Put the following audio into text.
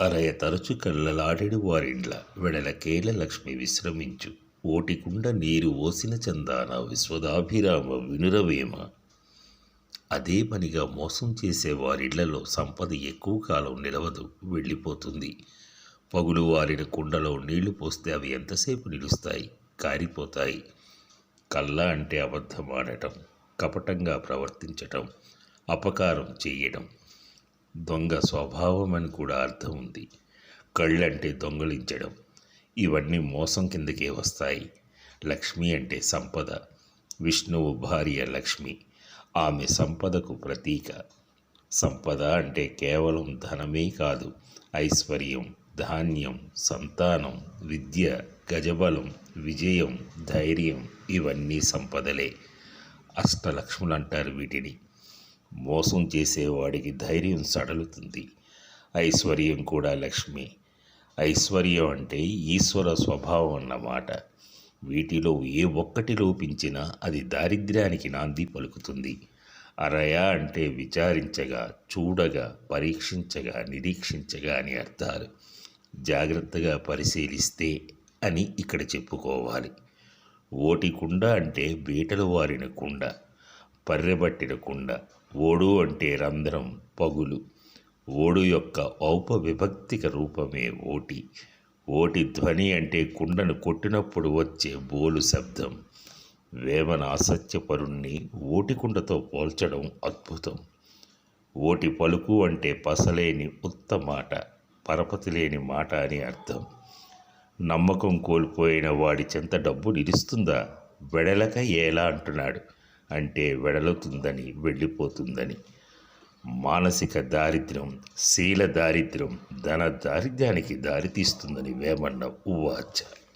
అరయ తరచు కళ్ళలాడెడు వారిండ్ల వెడల కేలలక్ష్మి విశ్రమించు. ఓటికుండ నీరు ఓసిన చందాన విశ్వదాభిరామ వినురవేమ. అదే పనిగా మోసం చేసే వారిళ్ళలో సంపద ఎక్కువ కాలం నిలవదు వెళ్ళిపోతుంది. పగులు వారిన కుండలో నీళ్ళు పోస్తే అవి ఎంతసేపు నిలుస్తాయి? కారిపోతాయి. కళ్ళ అంటే అబద్ధం ఆడటం కపటంగా ప్రవర్తించటం అపకారం చేయడం దొంగ స్వభావం అని కూడా అర్థం ఉంది. కళ్ళంటే దొంగలించడం. ఇవన్నీ మోసం కిందకే వస్తాయి. లక్ష్మి అంటే సంపద. విష్ణువు భార్య లక్ష్మి. ఆమె సంపదకు ప్రతీక. సంపద అంటే కేవలం ధనమే కాదు. ఐశ్వర్యం ధాన్యం సంతానం విద్య గజబలం విజయం ధైర్యం ఇవన్నీ సంపదలే. అష్టలక్ష్ములు అంటారు వీటిని. మోసం చేసేవాడికి ధైర్యం సడలుతుంది. ఐశ్వర్యం కూడా లక్ష్మి. ఐశ్వర్యం అంటే ఈశ్వర స్వభావం అన్నమాట. వీటిలో ఏ ఒక్కటి లోపించినా అది దారిద్ర్యానికి నాంది పలుకుతుంది. అరయ అంటే విచారించగా చూడగా పరీక్షించగా నిరీక్షించగా అని అర్థాలు. జాగ్రత్తగా పరిశీలిస్తే అని ఇక్కడ చెప్పుకోవాలి. ఓటి కుండ అంటే బీటలు వారిన కుండ. పర్రెబట్టిన కుండ. ఓడు అంటే రంధ్రం పగులు. ఓడు యొక్క ఔప విభక్తిక రూపమే ఓటి. ఓటి ధ్వని అంటే కుండను కొట్టినప్పుడు వచ్చే బోలు శబ్దం. వేమన అసత్యపరుణ్ణి ఓటి కుండతో పోల్చడం అద్భుతం. ఓటి పలుకు అంటే పసలేని ఉత్త మాట పరపతి లేని మాట అని అర్థం. నమ్మకం కోల్పోయిన వాడి చెంత డబ్బు నిలుస్తుందా? వెడలక ఎలా అంటున్నాడు. అంటే వెడలుతుందని వెళ్ళిపోతుందని. మానసిక దారిద్ర్యం శీల దారిద్ర్యం ధన దారిద్ర్యానికి దారితీస్తుందని వేమన్న ఉవాచారు